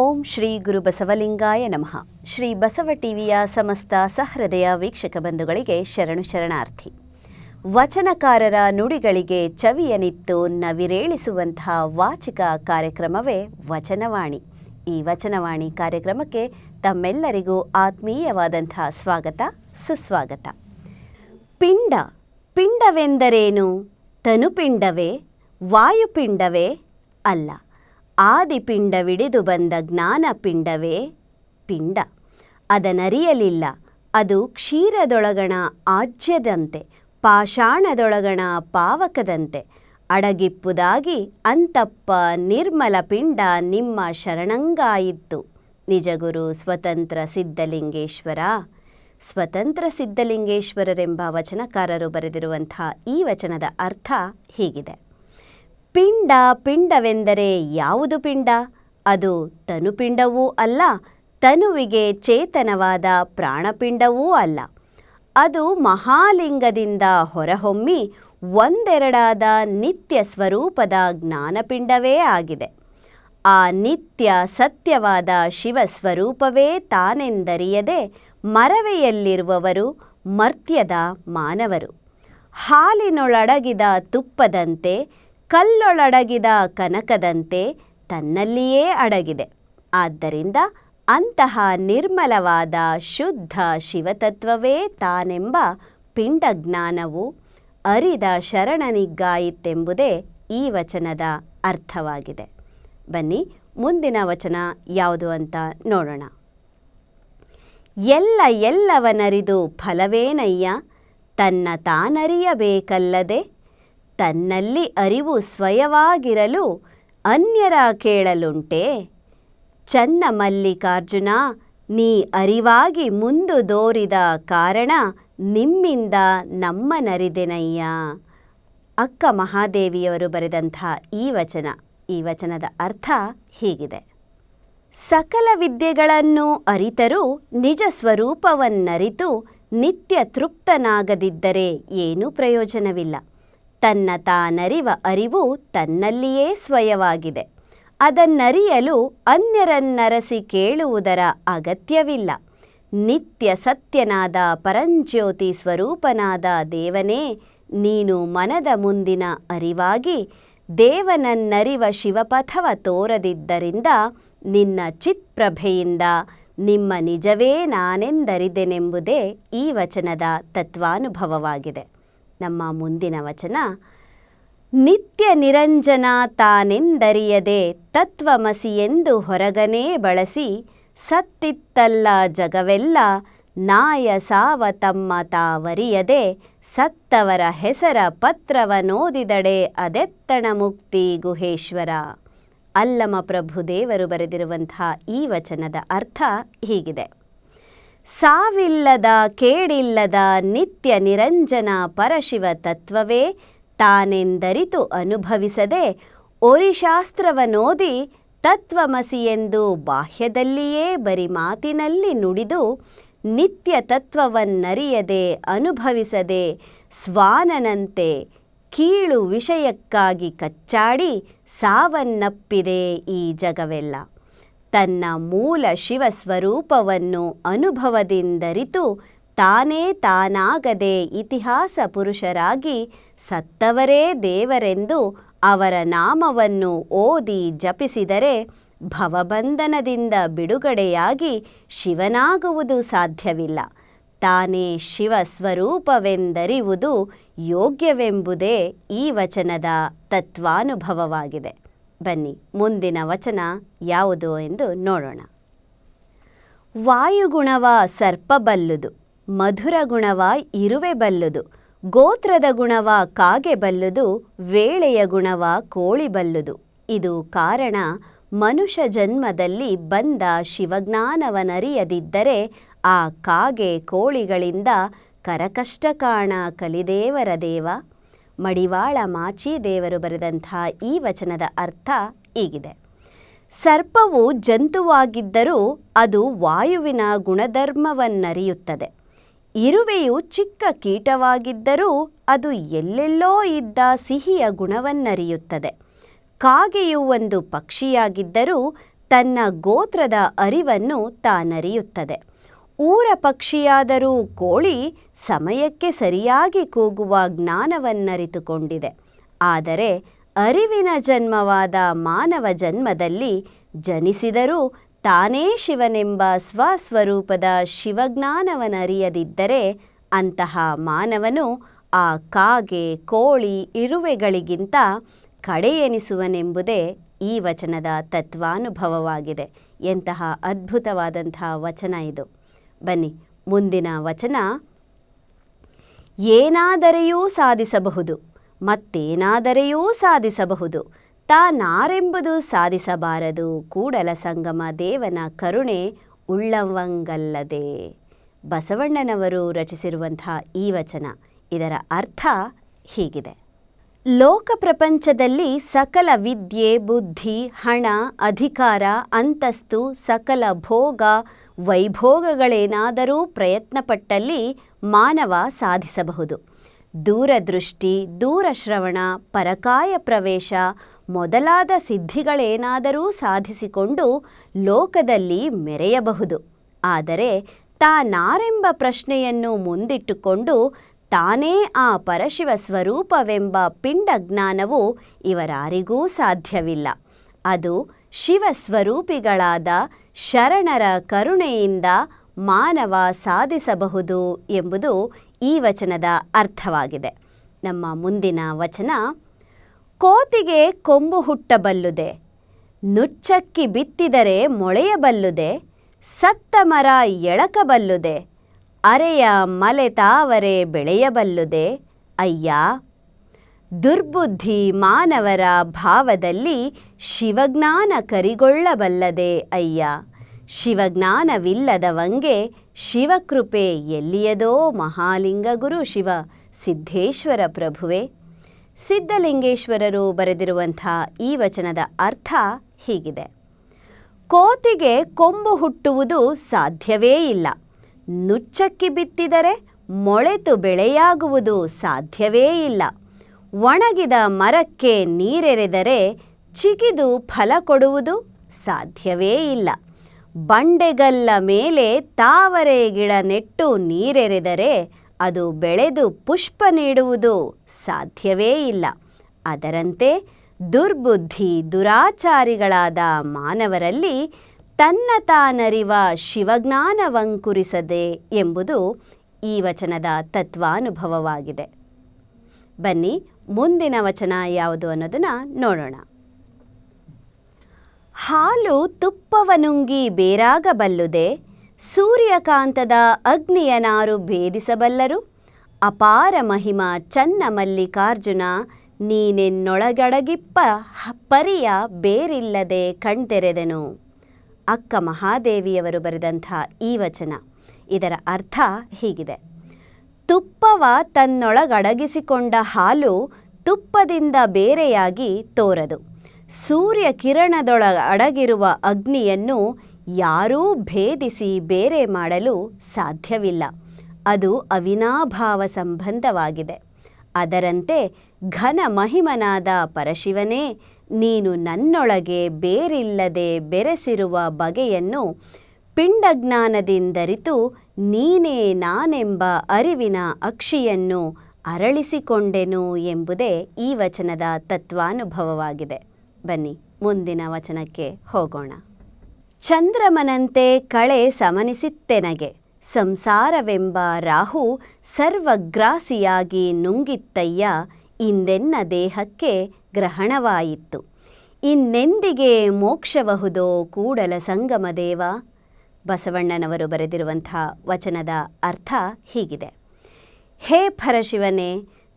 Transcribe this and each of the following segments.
ಓಂ ಶ್ರೀ ಗುರು ಬಸವಲಿಂಗಾಯ ನಮಃ. ಶ್ರೀ ಬಸವ ಟಿವಿಯ ಸಮಸ್ತ ಸಹೃದಯ ವೀಕ್ಷಕ ಬಂಧುಗಳಿಗೆ ಶರಣು ಶರಣಾರ್ಥಿ. ವಚನಕಾರರ ನುಡಿಗಳಿಗೆ ಚವಿಯನಿತ್ತು ನವಿರೇಳಿಸುವಂತಹ ವಾಚಿಕ ಕಾರ್ಯಕ್ರಮವೇ ವಚನವಾಣಿ. ಈ ವಚನವಾಣಿ ಕಾರ್ಯಕ್ರಮಕ್ಕೆ ತಮ್ಮೆಲ್ಲರಿಗೂ ಆತ್ಮೀಯವಾದಂತಹ ಸ್ವಾಗತ, ಸುಸ್ವಾಗತ. ಪಿಂಡ, ಪಿಂಡವೆಂದರೇನು? ತನುಪಿಂಡವೇ, ವಾಯುಪಿಂಡವೇ ಅಲ್ಲ. ಆದಿಪಿಂಡವಿಡಿದು ಬಂದ ಜ್ಞಾನಪಿಂಡವೇ ಪಿಂಡ. ಅದನರಿಯಲಿಲ್ಲ. ಅದು ಕ್ಷೀರದೊಳಗಣ ಆಜ್ಯದಂತೆ, ಪಾಷಾಣದೊಳಗಣ ಪಾವಕದಂತೆ. ಅಡಗಿಪ್ಪುದಾಗಿ ಅಂತಪ್ಪ ನಿರ್ಮಲ ಪಿಂಡ ನಿಮ್ಮ ಶರಣಂಗಾಯಿತ್ತು. ನಿಜಗುರು ಸ್ವತಂತ್ರ ಸಿದ್ಧಲಿಂಗೇಶ್ವರ. ಸ್ವತಂತ್ರ ಸಿದ್ಧಲಿಂಗೇಶ್ವರರೆಂಬ ವಚನಕಾರರು ಬರೆದಿರುವಂಥ ಈ ವಚನದ ಅರ್ಥ ಹೀಗಿದೆ. ಪಿಂಡ ಪಿಂಡವೆಂದರೆ ಯಾವುದು ಪಿಂಡ? ಅದು ತನುಪಿಂಡವೂ ಅಲ್ಲ, ತನುವಿಗೆ ಚೇತನವಾದ ಪ್ರಾಣಪಿಂಡವೂ ಅಲ್ಲ. ಅದು ಮಹಾಲಿಂಗದಿಂದ ಹೊರಹೊಮ್ಮಿ ಒಂದೆರಡಾದ ನಿತ್ಯ ಸ್ವರೂಪದ ಜ್ಞಾನಪಿಂಡವೇ ಆಗಿದೆ. ಆ ನಿತ್ಯ ಸತ್ಯವಾದ ಶಿವ ಸ್ವರೂಪವೇ ತಾನೆಂದರಿಯದೆ ಮರವೆಯಲ್ಲಿರುವವರು ಮರ್ತ್ಯದ ಮಾನವರು. ಹಾಲಿನೊಳಡಗಿದ ತುಪ್ಪದಂತೆ ಕಲ್ಲೊಳಡಗಿದ ಕನಕದಂತೆ ತನ್ನಲ್ಲಿಯೇ ಅಡಗಿದೆ. ಆದ್ದರಿಂದ ಅಂತಹ ನಿರ್ಮಲವಾದ ಶುದ್ಧ ಶಿವತತ್ವವೇ ತಾನೆಂಬ ಪಿಂಡಜ್ಞಾನವು ಅರಿದ ಶರಣನಿಗಾಯಿತೆಂಬುದೇ ಈ ವಚನದ ಅರ್ಥವಾಗಿದೆ. ಬನ್ನಿ, ಮುಂದಿನ ವಚನ ಯಾವುದು ಅಂತ ನೋಡೋಣ. ಎಲ್ಲ ಎಲ್ಲವನರಿದು ಫಲವೇನಯ್ಯ? ತನ್ನ ತಾನರಿಯಬೇಕಲ್ಲದೆ ತನ್ನಲ್ಲಿ ಅರಿವು ಸ್ವಯವಾಗಿರಲು ಅನ್ಯರ ಕೇಳಲುಂಟೆ. ಚನ್ನ ಮಲ್ಲಿಕಾರ್ಜುನ, ನೀ ಅರಿವಾಗಿ ಮುಂದು ದೋರಿದ ಕಾರಣ ನಿಮ್ಮಿಂದ ನಮ್ಮನರಿದೆನಯ್ಯ ಅಕ್ಕ ಮಹಾದೇವಿಯವರು ಬರೆದಂಥ ಈ ವಚನ, ಈ ವಚನದ ಅರ್ಥ ಹೀಗಿದೆ. ಸಕಲ ವಿದ್ಯೆಗಳನ್ನು ಅರಿತರೂ ನಿಜ ಸ್ವರೂಪವನ್ನರಿತು ನಿತ್ಯ ತೃಪ್ತನಾಗದಿದ್ದರೆ ಏನೂ ಪ್ರಯೋಜನವಿಲ್ಲ. ತನ್ನ ತಾನರಿವ ಅರಿವು ತನ್ನಲ್ಲಿಯೇ ಸ್ವಯವಾಗಿದೆ. ಅದನ್ನರಿಯಲು ಅನ್ಯರನ್ನರಸಿ ಕೇಳುವುದರ ಅಗತ್ಯವಿಲ್ಲ. ನಿತ್ಯ ಸತ್ಯನಾದ ಪರಂಜ್ಯೋತಿ ಸ್ವರೂಪನಾದ ದೇವನೇ, ನೀನು ಮನದ ಮುಂದಿನ ಅರಿವಾಗಿ ದೇವನನ್ನರಿವ ಶಿವಪಥವ ತೋರದಿದ್ದರಿಂದ ನಿನ್ನ ಚಿತ್ಪ್ರಭೆಯಿಂದ ನಿಮ್ಮ ನಿಜವೇ ನಾನೆಂದರಿದೆನೆಂಬುದೇ ಈ ವಚನದ ತತ್ವಾನುಭವವಾಗಿದೆ. ನಮ್ಮ ಮುಂದಿನ ವಚನ. ನಿತ್ಯ ನಿರಂಜನ ತಾನೆಂದರಿಯದೆ ತತ್ವಮಸಿ ಎಂದು ಹೊರಗನೇ ಬಳಸಿ ಸತ್ತಿತ್ತಲ್ಲ ಜಗವೆಲ್ಲ ನಾಯ ಸಾವ ತಮ್ಮ ತಾವರಿಯದೆ ಸತ್ತವರ ಹೆಸರ ಪತ್ರವನೋದಿದಡೆ ಅದೆತ್ತಣ ಮುಕ್ತಿ ಗುಹೇಶ್ವರ. ಅಲ್ಲಮ ಪ್ರಭು ದೇವರು ಬರೆದಿರುವಂತಹ ಈ ವಚನದ ಅರ್ಥ ಹೀಗಿದೆ. ಸಾವಿಲ್ಲದ, ಕೇಡಿಲ್ಲದ ನಿತ್ಯ ನಿರಂಜನ ಪರಶಿವ ತತ್ವವೇ ತಾನೆಂದರಿತು ಅನುಭವಿಸದೆ ಒರಿಶಾಸ್ತ್ರವನೋದಿ ತತ್ವಮಸಿ ಎಂದು ಬಾಹ್ಯದಲ್ಲಿಯೇ ಬರಿ ಮಾತಿನಲ್ಲಿ ನುಡಿದು ನಿತ್ಯ ತತ್ವವನ್ನರಿಯದೆ ಅನುಭವಿಸದೆ ಸ್ವಾನನಂತೆ ಕೀಳು ವಿಷಯಕ್ಕಾಗಿ ಕಚ್ಚಾಡಿ ಸಾವನ್ನಪ್ಪಿದೆ ಈ ಜಗವೆಲ್ಲ. ತನ್ನ ಮೂಲ ಶಿವ ಸ್ವರೂಪವನ್ನು ಅನುಭವದಿಂದರಿತು ತಾನೇ ತಾನಾಗದೆ ಇತಿಹಾಸ ಪುರುಷರಾಗಿ ಸತ್ತವರೇ ದೇವರೆಂದು ಅವರ ನಾಮವನ್ನು ಓದಿ ಜಪಿಸಿದರೆ ಭವಬಂಧನದಿಂದ ಬಿಡುಗಡೆಯಾಗಿ ಶಿವನಾಗುವುದು ಸಾಧ್ಯವಿಲ್ಲ. ತಾನೇ ಶಿವ ಸ್ವರೂಪವೆಂದರಿವುದು ಯೋಗ್ಯವೆಂಬುದೇ ಈ ವಚನದ ತತ್ವಾನುಭವವಾಗಿದೆ. ಬನ್ನಿ, ಮುಂದಿನ ವಚನ ಯಾವುದು ಎಂದು ನೋಡೋಣ. ವಾಯುಗುಣವ ಸರ್ಪ ಬಲ್ಲುದು, ಮಧುರ ಗುಣವ ಇರುವೆ ಬಲ್ಲುದು, ಗೋತ್ರದ ಗುಣವ ಕಾಗೆ ಬಲ್ಲುದು, ವೇಳೆಯ ಗುಣವ ಕೋಳಿ ಬಲ್ಲುದು. ಇದು ಕಾರಣ, ಮನುಷ್ಯ ಜನ್ಮದಲ್ಲಿ ಬಂದ ಶಿವಜ್ಞಾನವನರಿಯದಿದ್ದರೆ ಆ ಕಾಗೆ ಕೋಳಿಗಳಿಂದ ಕರಕಷ್ಟ ಕಾಣ ಕಲಿದೇವರ ದೇವ. ಮಡಿವಾಳ ಮಾಚಿ ದೇವರು ಬರೆದಂಥ ಈ ವಚನದ ಅರ್ಥ ಹೀಗಿದೆ. ಸರ್ಪವು ಜಂತುವಾಗಿದ್ದರೂ ಅದು ವಾಯುವಿನ ಗುಣಧರ್ಮವನ್ನರಿಯುತ್ತದೆ. ಇರುವೆಯು ಚಿಕ್ಕ ಕೀಟವಾಗಿದ್ದರೂ ಅದು ಎಲ್ಲೆಲ್ಲೋ ಇದ್ದ ಸಿಹಿಯ ಗುಣವನ್ನರಿಯುತ್ತದೆ. ಕಾಗೆಯು ಒಂದು ಪಕ್ಷಿಯಾಗಿದ್ದರೂ ತನ್ನ ಗೋತ್ರದ ಅರಿವನ್ನು ತಾನರಿಯುತ್ತದೆ. ಊರ ಪಕ್ಷಿಯಾದರೂ ಕೋಳಿ ಸಮಯಕ್ಕೆ ಸರಿಯಾಗಿ ಕೂಗುವ ಜ್ಞಾನವನ್ನರಿತುಕೊಂಡಿದೆ. ಆದರೆ ಅರಿವಿನ ಜನ್ಮವಾದ ಮಾನವ ಜನ್ಮದಲ್ಲಿ ಜನಿಸಿದರೂ ತಾನೇ ಶಿವನೆಂಬ ಸ್ವಸ್ವರೂಪದ ಶಿವಜ್ಞಾನವನರಿಯದಿದ್ದರೆ ಅಂತಹ ಮಾನವನು ಆ ಕಾಗೆ, ಕೋಳಿ, ಇರುವೆಗಳಿಗಿಂತ ಕಡೆಯೆನಿಸುವನೆಂಬುದೇ ಈ ವಚನದ ತತ್ವಾನುಭವವಾಗಿದೆ. ಎಂತಹ ಅದ್ಭುತವಾದಂತಹ ವಚನ ಇದು. ಬನ್ನಿ, ಮುಂದಿನ ವಚನ. ಏನಾದರೆಯೂ ಸಾಧಿಸಬಹುದು, ಮತ್ತೇನಾದರೆಯೂ ಸಾಧಿಸಬಹುದು, ತಾನಾರೆಂಬುದು ಸಾಧಿಸಬಾರದು, ಕೂಡಲ ಸಂಗಮ ದೇವನ ಕರುಣೆ ಉಳ್ಳವಂಗಲ್ಲದೆ. ಬಸವಣ್ಣನವರು ರಚಿಸಿರುವಂತಹ ಈ ವಚನ, ಇದರ ಅರ್ಥ ಹೀಗಿದೆ. ಲೋಕ ಪ್ರಪಂಚದಲ್ಲಿ ಸಕಲ ವಿದ್ಯೆ, ಬುದ್ಧಿ, ಹಣ, ಅಧಿಕಾರ, ಅಂತಸ್ತು, ಸಕಲ ಭೋಗ ವೈಭೋಗಗಳೇನಾದರೂ ಪ್ರಯತ್ನಪಟ್ಟಲ್ಲಿ ಮಾನವ ಸಾಧಿಸಬಹುದು. ದೂರದೃಷ್ಟಿ, ದೂರಶ್ರವಣ, ಪರಕಾಯ ಪ್ರವೇಶ ಮೊದಲಾದ ಸಿದ್ಧಿಗಳೇನಾದರೂ ಸಾಧಿಸಿಕೊಂಡು ಲೋಕದಲ್ಲಿ ಮೆರೆಯಬಹುದು. ಆದರೆ ತಾನಾರೆಂಬ ಪ್ರಶ್ನೆಯನ್ನು ಮುಂದಿಟ್ಟುಕೊಂಡು ತಾನೇ ಆ ಪರಶಿವ ಸ್ವರೂಪವೆಂಬ ಪಿಂಡ ಜ್ಞಾನವು ಇವರಾರಿಗೂ ಸಾಧ್ಯವಿಲ್ಲ. ಅದು ಶಿವಸ್ವರೂಪಿಗಳಾದ ಶರಣರ ಕರುಣೆಯಿಂದ ಮಾನವ ಸಾಧಿಸಬಹುದು ಎಂಬುದು ಈ ವಚನದ ಅರ್ಥವಾಗಿದೆ. ನಮ್ಮ ಮುಂದಿನ ವಚನ, ಕೋತಿಗೆ ಕೊಂಬು ಹುಟ್ಟಬಲ್ಲುದೆ, ನುಚ್ಚಕ್ಕಿ ಬಿತ್ತಿದರೆ ಮೊಳೆಯಬಲ್ಲುದೆ, ಸತ್ತ ಮರ ಎಳಕಬಲ್ಲುದೆ, ಅರೆಯ ಮಲೆ ತಾವರೆ ಬೆಳೆಯಬಲ್ಲುದೆ, ಅಯ್ಯ, ದುರ್ಬುದ್ಧಿ ಮಾನವರ ಭಾವದಲ್ಲಿ ಶಿವಜ್ಞಾನ ಕರಿಗೊಳ್ಳಬಲ್ಲದೆ ಅಯ್ಯ. ಶಿವಜ್ಞಾನವಿಲ್ಲದವಂಗೆ ಶಿವಕೃಪೆ ಎಲ್ಲಿಯದೋ ಮಹಾಲಿಂಗ ಗುರು ಶಿವ ಸಿದ್ಧೇಶ್ವರ ಪ್ರಭುವೆ. ಸಿದ್ಧಲಿಂಗೇಶ್ವರರು ಬರೆದಿರುವಂಥ ಈ ವಚನದ ಅರ್ಥ ಹೀಗಿದೆ. ಕೋತಿಗೆ ಕೊಂಬು ಹುಟ್ಟುವುದು ಸಾಧ್ಯವೇ ಇಲ್ಲ. ನುಚ್ಚಕ್ಕಿ ಬಿತ್ತಿದರೆ ಮೊಳೆತು ಬೆಳೆಯಾಗುವುದು ಸಾಧ್ಯವೇ ಇಲ್ಲ. ಒಣಗಿದ ಮರಕ್ಕೆ ನೀರೆರೆದರೆ ಚಿಗಿದು ಫಲ ಕೊಡುವುದು ಸಾಧ್ಯವೇ ಇಲ್ಲ. ಬಂಡೆಗಲ್ಲ ಮೇಲೆ ತಾವರೆ ಗಿಡ ನೆಟ್ಟು ನೀರೆರೆದರೆ ಅದು ಬೆಳೆದು ಪುಷ್ಪ ನೀಡುವುದು ಸಾಧ್ಯವೇ ಇಲ್ಲ. ಅದರಂತೆ ದುರ್ಬುದ್ಧಿ ದುರಾಚಾರಿಗಳಾದ ಮಾನವರಲ್ಲಿ ತನ್ನ ತಾನರಿವ ಶಿವಜ್ಞಾನವಂಕುರಿಸದೆ ಎಂಬುದು ಈ ವಚನದ ತತ್ವಾನುಭವವಾಗಿದೆ. ಬನ್ನಿ ಮುಂದಿನ ವಚನ ಯಾವುದು ಅನ್ನೋದನ್ನು ನೋಡೋಣ. ಹಾಲು ತುಪ್ಪವನುಂಗಿ ಬೇರಾಗಬಲ್ಲುದೆ, ಸೂರ್ಯಕಾಂತದ ಅಗ್ನಿಯ ನಾರು ಭೇದಿಸಬಲ್ಲರು. ಅಪಾರ ಮಹಿಮ ಚನ್ನ ಮಲ್ಲಿಕಾರ್ಜುನ, ನೀನೆನ್ನೊಳಗಡಗಿಪ್ಪ, ಪರಿಯ ಬೇರಿಲ್ಲದೆ ಕಣ್ತೆರೆದೆನು. ಅಕ್ಕ ಮಹಾದೇವಿಯವರು ಬರೆದಂಥ ಈ ವಚನ, ಇದರ ಅರ್ಥ ಹೀಗಿದೆ. ತುಪ್ಪವ ತನ್ನೊಳಗಡಗಿಸಿಕೊಂಡ ಹಾಲು ತುಪ್ಪದಿಂದ ಬೇರೆಯಾಗಿ ತೋರದು. ಸೂರ್ಯ ಕಿರಣದೊಳ ಅಡಗಿರುವ ಅಗ್ನಿಯನ್ನು ಯಾರೂ ಭೇದಿಸಿ ಬೇರೆ ಮಾಡಲು ಸಾಧ್ಯವಿಲ್ಲ. ಅದು ಅವಿನಾಭಾವ ಸಂಬಂಧವಾಗಿದೆ. ಅದರಂತೆ ಘನ ಮಹಿಮನಾದ ಪರಶಿವನೇ, ನೀನು ನನ್ನೊಳಗೆ ಬೇರಿಲ್ಲದೆ ಬೆರೆಸಿರುವ ಬಗೆಯನ್ನು ಪಿಂಡಜ್ಞಾನದಿಂದರಿತು ನೀನೇ ನಾನೆಂಬ ಅರಿವಿನ ಅಕ್ಷಿಯನ್ನು ಅರಳಿಸಿಕೊಂಡೆನು ಎಂಬುದೇ ಈ ವಚನದ ತತ್ವಾನುಭವವಾಗಿದೆ. ಬನ್ನಿ, ಮುಂದಿನ ವಚನಕ್ಕೆ ಹೋಗೋಣ. ಚಂದ್ರಮನಂತೆ ಕಳೆ ಸಮನಿಸಿತ್ತೆನಗೆ ಸಂಸಾರವೆಂಬ ರಾಹು ಸರ್ವಗ್ರಾಸಿಯಾಗಿ ನುಂಗಿತ್ತಯ್ಯ, ಇಂದೆನ್ನ ದೇಹಕ್ಕೆ ಗ್ರಹಣವಾಯಿತು ಇನ್ನೆಂದಿಗೆ ಮೋಕ್ಷಬಹುದೋ ಕೂಡಲ ಸಂಗಮ ದೇವ? ಬಸವಣ್ಣನವರು ಬರೆದಿರುವಂಥ ವಚನದ ಅರ್ಥ ಹೀಗಿದೆ. ಹೇ ಪರಶಿವನೇ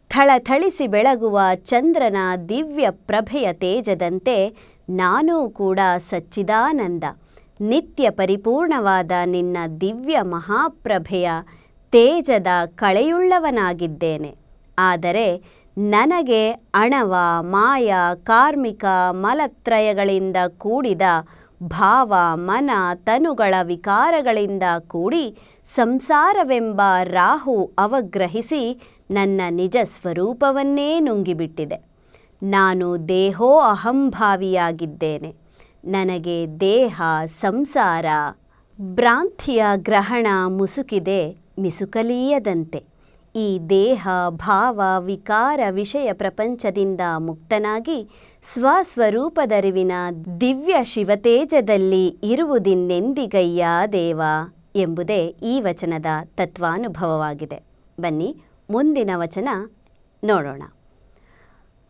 ಥಳಥಳಿಸಿ ಬೆಳಗುವ ಚಂದ್ರನ ದಿವ್ಯ ಪ್ರಭೆಯ ತೇಜದಂತೆ ನಾನೂ ಕೂಡ ಸಚ್ಚಿದಾನಂದ. ನಿತ್ಯ ಪರಿಪೂರ್ಣವಾದ ನಿನ್ನ ದಿವ್ಯ ಮಹಾಪ್ರಭೆಯ ತೇಜದ ಕಳೆಯುಳ್ಳವನಾಗಿದ್ದೇನೆ. ಆದರೆ ನನಗೆ ಅಣವ, ಮಾಯ, ಕಾರ್ಮಿಕ, ಮಲತ್ರಯಗಳಿಂದ ಕೂಡಿದ ಭಾವ, ಮನ, ತನುಗಳ ವಿಕಾರಗಳಿಂದ ಕೂಡಿ ಸಂಸಾರವೆಂಬ ರಾಹು ಅವಗ್ರಹಿಸಿ ನನ್ನ ನಿಜ ಸ್ವರೂಪವನ್ನೇ ನುಂಗಿಬಿಟ್ಟಿದೆ. ನಾನು ದೇಹೋ ಅಹಂಭಾವಿಯಾಗಿದ್ದೇನೆ ನನಗೆ ದೇಹ, ಸಂಸಾರ, ಭ್ರಾಂತಿಯ ಗ್ರಹಣ ಮುಸುಕಿದೆ, ಮಿಸುಕಲೀಯದಂತೆ. ಈ ದೇಹ, ಭಾವ, ವಿಕಾರ ವಿಷಯ ಪ್ರಪಂಚದಿಂದ ಮುಕ್ತನಾಗಿ ಸ್ವಸ್ವರೂಪದರಿವಿನ ದಿವ್ಯ ಶಿವತೇಜದಲ್ಲಿ ಇರುವುದಿನ್ನೆಂದಿಗಯ್ಯ ದೇವ ಎಂಬುದೇ ಈ ವಚನದ ತತ್ವಾನುಭವವಾಗಿದೆ. ಬನ್ನಿ ಮುಂದಿನ ವಚನ ನೋಡೋಣ.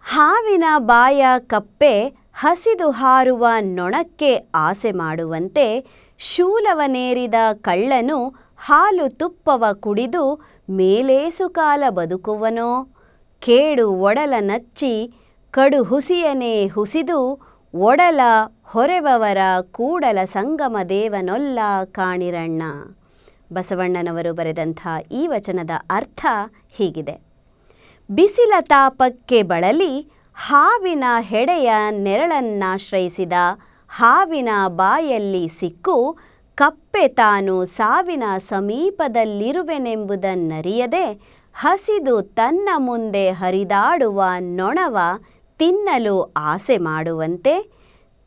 ಹಾವಿನ ಬಾಯ ಕಪ್ಪೆ ಹಸಿದು ಹಾರುವ ನೊಣಕ್ಕೆ ಆಸೆ ಮಾಡುವಂತೆ ಶೂಲವನೇರಿದ ಕಳ್ಳನು ಹಾಲು ತುಪ್ಪವ ಕುಡಿದು ಮೇಲೇಸು ಕಾಲ ಬದುಕುವನೋ? ಕೇಡು ಒಡಲ ನಚ್ಚಿ ಕಡು ಹುಸಿಯನೇ ಹುಸಿದು ಒಡಲ ಹೊರೆವವರ ಕೂಡಲ ಸಂಗಮ ದೇವನೊಲ್ಲ ಕಾಣಿರಣ್ಣ. ಬಸವಣ್ಣನವರು ಬರೆದಂಥ ಈ ವಚನದ ಅರ್ಥ ಹೀಗಿದೆ. ಬಿಸಿಲ ತಾಪಕ್ಕೆ ಬಳಲಿ ಹಾವಿನ ಹೆಡೆಯ ನೆರಳನ್ನಾಶ್ರಯಿಸಿದ ಹಾವಿನ ಬಾಯಲ್ಲಿ ಸಿಕ್ಕು ಕಪ್ಪೆ ತಾನು ಸಾವಿನ ಸಮೀಪದಲ್ಲಿರುವೆನೆಂಬುದನ್ನರಿಯದೆ ಹಸಿದು ತನ್ನ ಮುಂದೆ ಹರಿದಾಡುವ ನೊಣವ ತಿನ್ನಲು ಆಸೆ ಮಾಡುವಂತೆ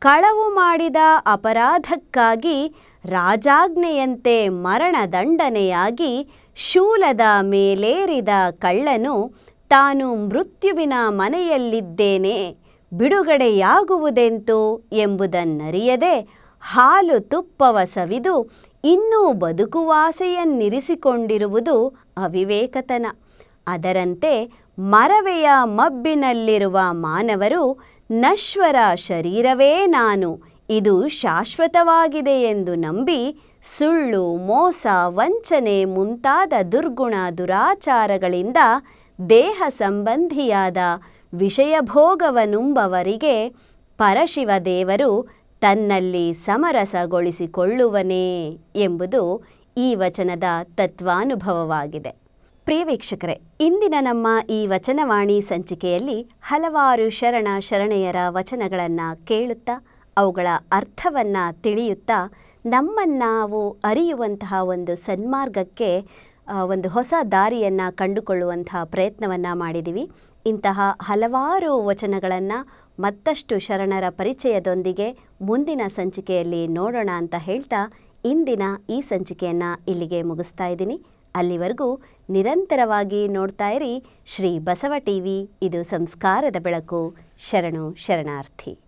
ಕಳವು ಮಾಡಿದ ಅಪರಾಧಕ್ಕಾಗಿ ರಾಜಾಜ್ಞೆಯಂತೆ ಮರಣದಂಡನೆಯಾಗಿ ಶೂಲದ ಮೇಲೇರಿದ ಕಳ್ಳನು ತಾನು ಮೃತ್ಯುವಿನ ಮನೆಯಲ್ಲಿದ್ದೇನೆ, ಬಿಡುಗಡೆಯಾಗುವುದೆಂತು ಎಂಬುದನ್ನರಿಯದೆ ಹಾಲು ತುಪ್ಪವ ಸವಿದು ಇನ್ನೂ ಬದುಕುವಾಸೆಯನ್ನಿರಿಸಿಕೊಂಡಿರುವುದು ಅವಿವೇಕತನ. ಅದರಂತೆ ಮರವೆಯ ಮಬ್ಬಿನಲ್ಲಿರುವ ಮಾನವರು ನಶ್ವರ ಶರೀರವೇ ನಾನು ಇದು ಶಾಶ್ವತವಾಗಿದೆ ಎಂದು ನಂಬಿ ಸುಳ್ಳು, ಮೋಸ, ವಂಚನೆ ಮುಂತಾದ ದುರ್ಗುಣ ದುರಾಚಾರಗಳಿಂದ ದೇಹ ಸಂಬಂಧಿಯಾದ ವಿಷಯಭೋಗವನುಂಬವರಿಗೆ ಪರಶಿವ ದೇವರು ತನ್ನಲ್ಲಿ ಸಮರಸಗೊಳಿಸಿಕೊಳ್ಳುವನೇ ಎಂಬುದು ಈ ವಚನದ ತತ್ವಾನುಭವವಾಗಿದೆ. ಪ್ರಿಯ ವೀಕ್ಷಕರೇ, ಇಂದಿನ ನಮ್ಮ ಈ ವಚನವಾಣಿ ಸಂಚಿಕೆಯಲ್ಲಿ ಹಲವಾರು ಶರಣ ಶರಣೆಯರ ವಚನಗಳನ್ನು ಕೇಳುತ್ತಾ ಅವುಗಳ ಅರ್ಥವನ್ನು ತಿಳಿಯುತ್ತಾ ನಮ್ಮನ್ನು ನಾವು ಅರಿಯುವಂತಹ ಒಂದು ಸನ್ಮಾರ್ಗಕ್ಕೆ ಒಂದು ಹೊಸ ದಾರಿಯನ್ನು ಕಂಡುಕೊಳ್ಳುವಂತಹ ಪ್ರಯತ್ನವನ್ನು ಮಾಡಿದ್ದೀವಿ ಇಂತಹ ಹಲವಾರು ವಚನಗಳನ್ನು ಮತ್ತಷ್ಟು ಶರಣರ ಪರಿಚಯದೊಂದಿಗೆ ಮುಂದಿನ ಸಂಚಿಕೆಯಲ್ಲಿ ನೋಡೋಣ ಅಂತ ಹೇಳ್ತಾ ಇಂದಿನ ಈ ಸಂಚಿಕೆಯನ್ನು ಇಲ್ಲಿಗೆ ಮುಗಿಸ್ತಾ ಇದ್ದೀನಿ. ಅಲ್ಲಿವರೆಗೂ ನಿರಂತರವಾಗಿ ನೋಡ್ತಾ ಇರಿ ಶ್ರೀ ಬಸವ ಟಿವಿ, ಇದು ಸಂಸ್ಕಾರದ ಬೆಳಕು. ಶರಣು ಶರಣಾರ್ಥಿ.